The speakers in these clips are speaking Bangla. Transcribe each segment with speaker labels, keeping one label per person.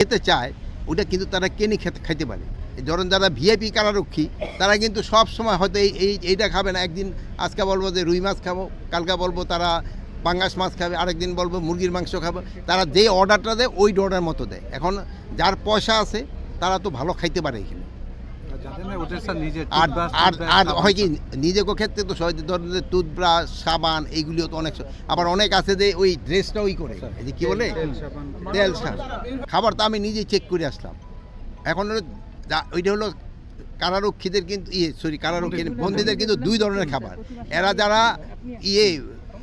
Speaker 1: খেতে চায়, ওটা কিন্তু তারা কিনে খেতে, খাইতে পারে। ধরুন যারা ভিআইপি কারারক্ষী, তারা কিন্তু সব সময় হয়তো এই এই, এইটা খাবে না। একদিন আজকে বলব যে রুই মাছ খাব, কালকে বলব তারা পাঙ্গাস মাছ খাবে, আরেকদিন বলব মুরগির মাংস খাবে। তারা যে অর্ডারটা দেয়, ওই অর্ডার মতো দেয়। এখন যার পয়সা আছে, তারা তো ভালো খাইতে পারে এখানে। আর আর আর হয় কি নিজেকে ক্ষেত্রে তো সহজে ধরেন যে টুথব্রাশ সাবান এইগুলিও তো অনেক আবার অনেক আছে যে ওই ড্রেসটা ওই করে। এই যে কি বলে?
Speaker 2: তেল, সাবান।
Speaker 1: খাবার তো আমি নিজেই চেক করে আসলাম। এখন ওইটা হলো কারারক্ষীদের কিন্তু ইয়ে সরি কারারক্ষী বন্দীদের কিন্তু দুই ধরনের খাবার। এরা যারা ইয়ে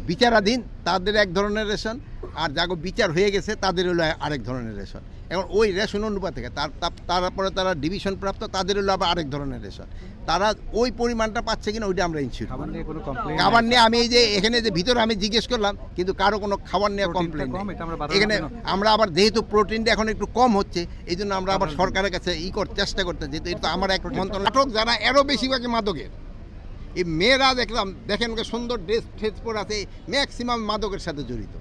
Speaker 1: বিচারাধীন তাদের এক ধরনের রেশন আর যাগো বিচার হয়ে গেছে তাদের হলো আরেক ধরনের রেশন। এখন ওই রেশন অনুপাত থেকে তার- তারপরে তারা ডিভিশন প্রাপ্ত তাদের হলো আবার আরেক ধরনের রেশন। তারা ওই পরিমাণটা পাচ্ছে কিনা ওইটা আমরা ইনশিওর
Speaker 2: খাবার নিয়ে
Speaker 1: আমি এই যে এখানে যে ভিতরে আমি জিজ্ঞেস করলাম কিন্তু কারও কোনো খাবার নিয়ে কমপ্লেন এখানে আমরা আবার যেহেতু প্রোটিনটা এখন একটু কম হচ্ছে এই জন্য আমরা আবার সরকারের কাছে ই কর চেষ্টা করতে যেহেতু এটা আমার এক মন্ত্রণ নাটক যারা এরও বেশিরভাগই মাদকের। এই মেয়েরা দেখলাম দেখেন ওকে সুন্দর ড্রেস ফ্রেস পরে আছে ম্যাক্সিমাম মাদকের সাথে জড়িত।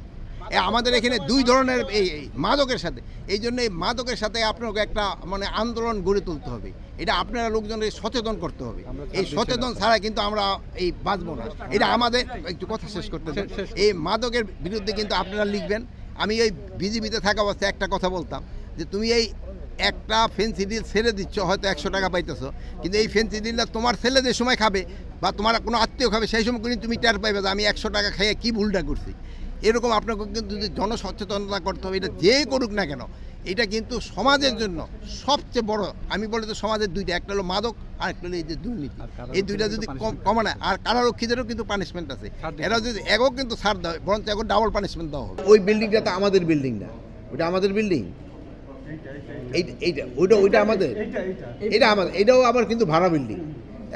Speaker 1: এ আমাদের এখানে দুই ধরনের এই মাদকের সাথে। এই জন্য এই মাদকের সাথে আপনাকে একটা মানে আন্দোলন গড়ে তুলতে হবে। এটা আপনারা লোকজনকে সচেতন করতে হবে। এই সচেতন। ছাড়া কিন্তু আমরা এই বাঁচবো না। এটা আমাদের একটু কথা শেষ করতে এই মাদকের বিরুদ্ধে কিন্তু আপনারা লিখবেন। আমি এই বিজিবিতে থাকা অবস্থায় একটা কথা বলতাম যে তুমি এই একটা ফেন্সিডিল ছেড়ে দিচ্ছ হয়তো একশো টাকা পাইতেছো। কিন্তু এই ফেন্সিডিলটা তোমার ছেলে যে সময় খাবে বা তোমার কোনো আত্মীয় খাবে সেই সময় কিন্তু তুমি টের পাইবে যে আমি একশো টাকা খাইয়ে কী ভুলটা করছি। এরকম আপনাকে কিন্তু যদি জনসচেতনতা করতে হবে এটা যে করুক না কেন এটা কিন্তু সমাজের জন্য সবচেয়ে বড় আমি বলে তো সমাজের দুইটা একটা হলো মাদক আর একটা হলো এই যে দুর্নীতি। এই দুইটা যদি কমানো আর কারারক্ষীদেরও কিন্তু পানিশমেন্ট আছে। এরা যদি এগো কিন্তু ছাড় দেয় বরঞ্চ এগো ডাবল পানিশমেন্ট দেওয়া হবে। ওই বিল্ডিংটা তো আমাদের বিল্ডিং না। ওটা আমাদের বিল্ডিং এইটা ওইটা ওইটা আমাদের। এটা আমাদের, এটাও আবার কিন্তু ভাড়া বিল্ডিং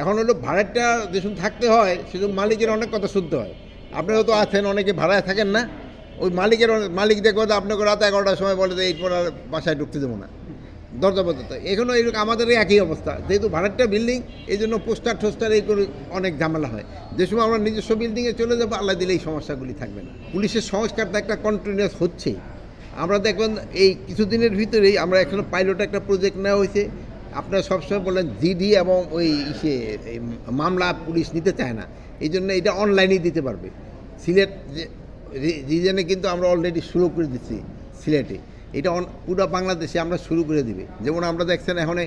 Speaker 1: এখন হলো ভাড়াটা যেসব থাকতে হয়, সেসব মালিকের অনেক কথা শুনতে হয়। আপনারা তো আছেন, অনেকে ভাড়ায় থাকেন না। ওই মালিকের মালিক দেখব আপনাকে রাত এগারোটার সময় বলে যে এরপর আর বাসায় ঢুকতে দেবো না। দরজা বদলতে এখনও এরকম আমাদের একই অবস্থা। যেহেতু ভাড়াটা বিল্ডিং এই জন্য পোস্টার টোস্টার এই করে অনেক ঝামেলা হয়। যে সময় আমরা নিজস্ব বিল্ডিংয়ে চলে যাব, আল্লাহ দিলে এই সমস্যাগুলি থাকবে না। পুলিশের সংস্কার তো একটা কন্টিনিউয়াস হচ্ছেই। আমরা দেখবেন এই কিছুদিনের ভিতরেই আমরা এখানে পাইলট একটা প্রজেক্ট নেওয়া হয়েছে। আপনারা সবসময় বললেন জিডি এবং ওই ইসে মামলা পুলিশ নিতে চায় না। এই জন্য এটা অনলাইনেই দিতে পারবে। সিলেট রিজনে কিন্তু আমরা অলরেডি শুরু করে দিচ্ছি সিলেটে। এটা পুরো বাংলাদেশে আমরা শুরু করে দিবে। যেমন আমরা দেখছেন এখন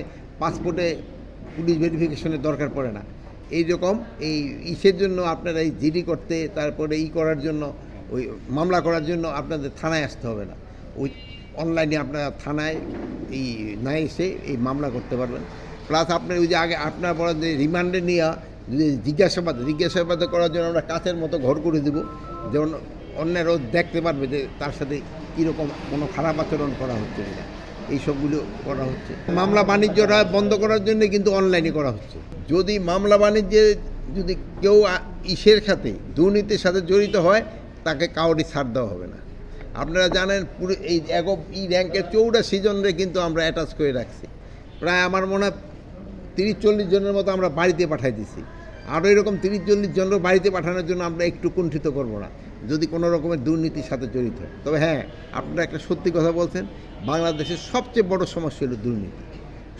Speaker 1: পাসপোর্টে পুলিশ ভেরিফিকেশনের দরকার পড়ে না। এই রকম এই ইসের জন্য আপনারা এই জিডি করতে, তারপরে ই করার জন্য, ওই মামলা করার জন্য আপনাদের থানায় আসতে হবে না। ওই অনলাইনে আপনারা থানায় এই না এসে এই মামলা করতে পারবেন। প্লাস আপনার ওই যে আগে আপনার বলেন যে রিমান্ডে নিয়ে যদি জিজ্ঞাসাবাদ জিজ্ঞাসাবাদ করার জন্য আমরা কাছের মতো ঘর করে দেবো। যেমন অন্যেরও দেখতে পারবে যে তার সাথে কীরকম কোনো খারাপ আচরণ করা হচ্ছে না এই সবগুলো করা হচ্ছে। মামলা বাণিজ্যটা বন্ধ করার জন্য কিন্তু অনলাইনে করা হচ্ছে। যদি মামলা বাণিজ্যে যদি কেউ ইসের খাতে দুর্নীতির সাথে জড়িত হয়, তাকে কাউরি ছাড় দেওয়া হবে না। আপনারা জানেন পুরো এই এক ই র্যাঙ্কের চৌড়া সিজনরে কিন্তু আমরা অ্যাটাচ করে রাখছি। প্রায় আমার মনে হয় তিরিশ চল্লিশ জনের মতো আমরা বাড়িতে পাঠাই দিছি। আরও এরকম তিরিশ চল্লিশ জনের বাড়িতে পাঠানোর জন্য আমরা একটু কুণ্ঠিত করব না, যদি কোনো রকমের দুর্নীতির সাথে জড়িত। তবে হ্যাঁ আপনারা একটা সত্যি কথা বলছেন, বাংলাদেশের সবচেয়ে বড় সমস্যা হলো দুর্নীতি।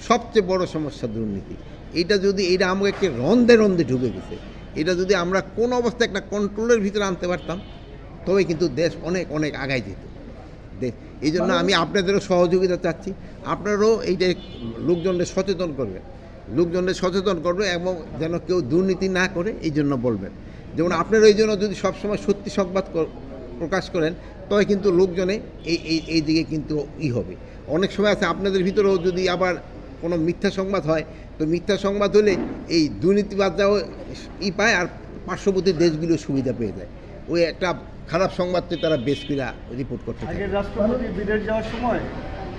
Speaker 1: সবচেয়ে বড় সমস্যা দুর্নীতি। এটা যদি, এটা আমাকে একটা রন্ধে রন্ধে ঢুকে গেছে। এটা যদি আমরা কোন অবস্থায় একটা কন্ট্রোলের ভিতরে আনতে পারতাম তবে কিন্তু দেশ অনেক অনেক আগায় যেত। দে- এই জন্য আমি আপনাদেরও সহযোগিতা চাচ্ছি। আপনারাও এইটা লোকজনদের সচেতন করবেন। লোকজনদের সচেতন করবে এবং যেন কেউ দুর্নীতি না করে এই জন্য বলবেন। যেমন আপনারা এই জন্য যদি সবসময় সত্যি সংবাদ প্রকাশ করেন, তবে কিন্তু লোকজনে এই এই এই দিকে কিন্তু ই হবে। অনেক সময় আছে আপনাদের ভিতরেও যদি আবার কোনো মিথ্যা সংবাদ হয়, তো মিথ্যা সংবাদ হলে এই দুর্নীতিবাদরাও ই পায় আর পার্শ্ববর্তী দেশগুলো সুবিধা পেয়ে যায়। ওই একটা খারাপ সংবাদকে তারা বেশ কিনা রিপোর্ট করতে থাকে
Speaker 3: আগের রাষ্ট্রপতি বিদেশ যাওয়ার সময়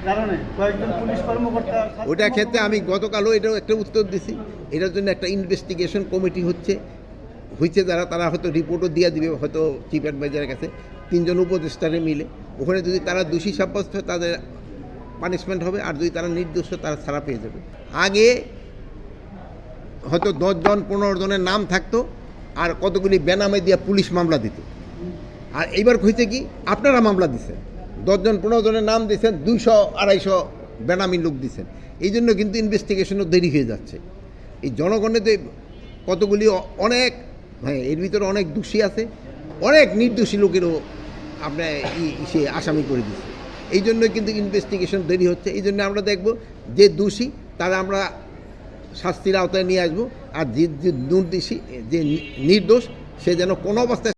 Speaker 3: কারণে কয়েকজন পুলিশ কর্মকর্তা
Speaker 1: ওটার ক্ষেত্রে আমি গতকালও এটাও একটা উত্তর দিছি। এটার জন্য একটা ইনভেস্টিগেশন কমিটি হচ্ছে। হয়েছে যারা তারা হয়তো রিপোর্টও দিয়ে দিবে হয়তো চিফ অ্যাডভাইজারের কাছে। তিনজন উপদেষ্টারে মিলে। ওখানে যদি তারা দোষী সাব্যস্ত হয় তাদের পানিশমেন্ট হবে। আর যদি তারা নির্দোষ তারা ছাড়া পেয়ে যাবে। আগে হয়তো দশজন পনেরো জনের নাম থাকতো। আর কতগুলি বেনামে দিয়ে পুলিশ মামলা দিত। আর এইবার হয়েছে কি, আপনারা মামলা দিচ্ছেন দশজন পনেরো জনের নাম দিয়েছেন দুইশো, আড়াইশো বেনামি লোক দিয়েছেন এই জন্য কিন্তু ইনভেস্টিগেশনও দেরি হয়ে যাচ্ছে। এই জনগণের যে কতগুলি অনেক হ্যাঁ এর ভিতরে অনেক দোষী আছে। অনেক নির্দোষী লোকেরও আপনার সে আসামি করে দিচ্ছে এই জন্য কিন্তু ইনভেস্টিগেশন দেরি হচ্ছে। এই জন্য আমরা দেখব যে দোষী, তারা আমরা শাস্তির আওতায় নিয়ে আসব। আর যে যে নির্দোষী সে যেন কোনো অবস্থায়